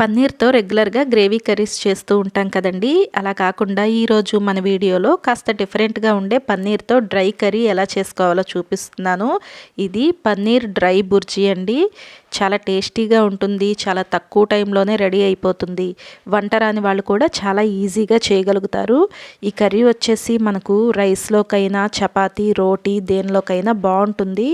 పన్నీర్తో రెగ్యులర్గా gravy curries చేస్తూ ఉంటాం కదండి. అలా కాకుండా ఈరోజు మన వీడియోలో కాస్త డిఫరెంట్గా ఉండే పన్నీర్తో డ్రై కర్రీ ఎలా చేసుకోవాలో చూపిస్తున్నాను. ఇది పన్నీర్ డ్రై బుర్జీ అండి. చాలా టేస్టీగా ఉంటుంది చాలా తక్కువ టైంలోనే రెడీ అయిపోతుంది. వంట రాని వాళ్ళు కూడా చాలా ఈజీగా చేయగలుగుతారు. ఈ కర్రీ వచ్చేసి మనకు రైస్లోకైనా చపాతీ రోటీ దేనిలోకైనా బాగుంటుంది.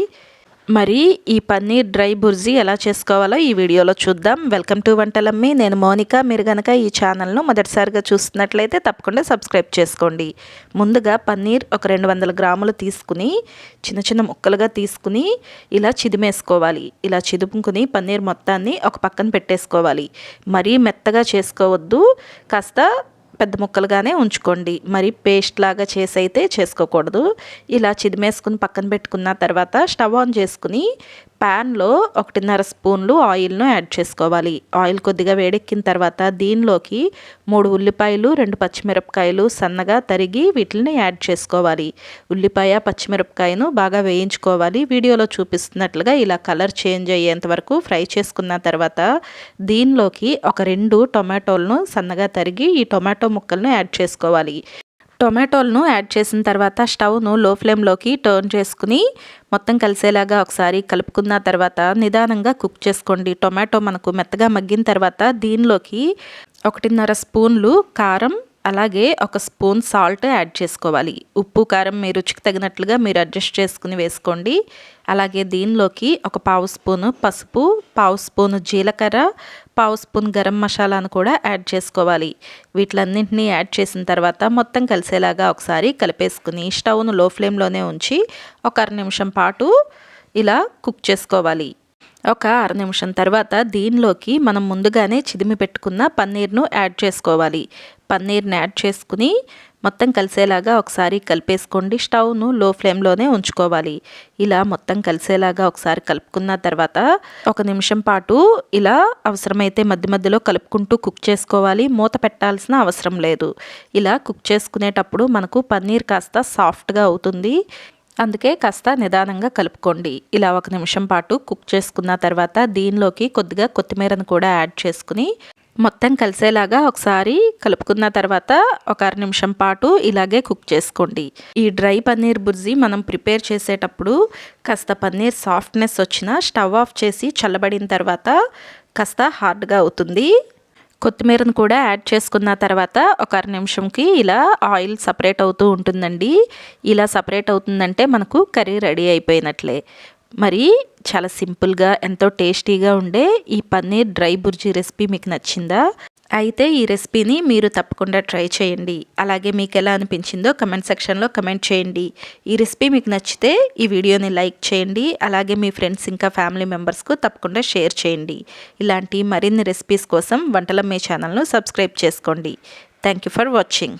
మరి ఈ పన్నీర్ డ్రై బుర్జీ ఎలా చేసుకోవాలో ఈ వీడియోలో చూద్దాం. Welcome to Vantalammi. నేను మోనిక. మీరు కనుక ఈ ఛానల్ను మొదటిసారిగా చూస్తున్నట్లయితే తప్పకుండా సబ్స్క్రైబ్ చేసుకోండి. ముందుగా పన్నీర్ ఒక రెండు వందల గ్రాములు తీసుకుని చిన్న చిన్న ముక్కలుగా తీసుకుని ఇలా చిదిమేసుకోవాలి. ఇలా చిదుపుకుని పన్నీర్ మొత్తాన్ని ఒక పక్కన పెట్టేసుకోవాలి. మరీ మెత్తగా చేసుకోవద్దు. కాస్త పెద్ద ముక్కలుగానే ఉంచుకోండి. మరి పేస్ట్ లాగా చేసి అయితే చేసుకోకూడదు. ఇలా చిదిమేసుకుని పక్కన పెట్టుకున్న తర్వాత స్టవ్ ఆన్ చేసుకుని ప్యాన్లో ఒకటిన్నర స్పూన్లు ఆయిల్ను యాడ్ చేసుకోవాలి. ఆయిల్ కొద్దిగా వేడెక్కిన తర్వాత దీనిలోకి మూడు ఉల్లిపాయలు రెండు పచ్చిమిరపకాయలు సన్నగా తరిగి వీటిని యాడ్ చేసుకోవాలి. ఉల్లిపాయ పచ్చిమిరపకాయను బాగా వేయించుకోవాలి. వీడియోలో చూపిస్తున్నట్లుగా ఇలా కలర్ చేంజ్ అయ్యేంత వరకు ఫ్రై చేసుకున్న తర్వాత దీనిలోకి ఒక రెండు టొమాటోలను సన్నగా తరిగి ఈ టొమాటో ముక్కలను యాడ్ చేసుకోవాలి. టొమాటోలను యాడ్ చేసిన తర్వాత స్టవ్ను లో ఫ్లేమ్లోకి టర్న్ చేసుకుని మొత్తం కలిసేలాగా ఒకసారి కలుపుకున్న తర్వాత నిదానంగా కుక్ చేసుకోండి. టొమాటో మనకు మెత్తగా మగ్గిన తర్వాత దీనిలోకి ఒకటిన్నర స్పూన్లు కారం అలాగే ఒక స్పూన్ సాల్ట్ యాడ్ చేసుకోవాలి. ఉప్పు కారం మీ రుచికి తగినట్లుగా మీరు అడ్జస్ట్ చేసుకుని వేసుకోండి. అలాగే దీనిలోకి ఒక పావు స్పూను పసుపు పావు స్పూను జీలకర్ర పావు స్పూన్ గరం మసాలాను కూడా యాడ్ చేసుకోవాలి. వీటిలన్నింటినీ యాడ్ చేసిన తర్వాత మొత్తం కలిసేలాగా ఒకసారి కలిపేసుకుని స్టవ్ను లో ఫ్లేమ్లోనే ఉంచి ఒక అర నిమిషం పాటు ఇలా కుక్ చేసుకోవాలి. ఒక అర నిమిషం తర్వాత దీనిలోకి మనం ముందుగానే చిదిమి పెట్టుకున్న పన్నీర్ను యాడ్ చేసుకోవాలి. పన్నీర్ని యాడ్ చేసుకుని మొత్తం కలిసేలాగా ఒకసారి కలిపేసుకోండి. స్టవ్ను లో ఫ్లేమ్లోనే ఉంచుకోవాలి. ఇలా మొత్తం కలిసేలాగా ఒకసారి కలుపుకున్న తర్వాత ఒక నిమిషం పాటు ఇలా అవసరమైతే మధ్య మధ్యలో కలుపుకుంటూ కుక్ చేసుకోవాలి. మూత పెట్టాల్సిన అవసరం లేదు. ఇలా కుక్ చేసుకునేటప్పుడు మనకు పన్నీర్ కాస్త సాఫ్ట్గా అవుతుంది. అందుకే కాస్త నిదానంగా కలుపుకోండి. ఇలా ఒక నిమిషం పాటు కుక్ చేసుకున్న తర్వాత దీనిలోకి కొద్దిగా కొత్తిమీరను కూడా యాడ్ చేసుకుని మొత్తం కలిసేలాగా ఒకసారి కలుపుకున్న తర్వాత ఒక అర నిమిషం పాటు ఇలాగే కుక్ చేసుకోండి. ఈ డ్రై పన్నీర్ బుర్జీ మనం ప్రిపేర్ చేసేటప్పుడు కాస్త పన్నీర్ సాఫ్ట్నెస్ వచ్చిన స్టవ్ ఆఫ్ చేసి చల్లబడిన తర్వాత కాస్త హార్డ్గా అవుతుంది. కొత్తిమీరను కూడా యాడ్ చేసుకున్న తర్వాత ఒక అర నిమిషంకి ఇలా ఆయిల్ సపరేట్ అవుతూ ఉంటుందండి. ఇలా సపరేట్ అవుతుందంటే మనకు కర్రీ రెడీ అయిపోయినట్లే. మరి చాలా సింపుల్గా ఎంతో టేస్టీగా ఉండే ఈ పన్నీర్ డ్రై బుర్జీ రెసిపీ మీకు నచ్చిందా? అయితే ఈ రెసిపీని మీరు తప్పకుండా ట్రై చేయండి. అలాగే మీకు ఎలా అనిపించిందో కమెంట్ సెక్షన్లో కమెంట్ చేయండి. ఈ రెసిపీ మీకు నచ్చితే ఈ వీడియోని లైక్ చేయండి. అలాగే మీ ఫ్రెండ్స్ ఇంకా ఫ్యామిలీ మెంబర్స్కు తప్పకుండా షేర్ చేయండి. ఇలాంటి మరిన్ని రెసిపీస్ కోసం వంటల మీ ఛానల్ను సబ్స్క్రైబ్ చేసుకోండి. Thank you for watching.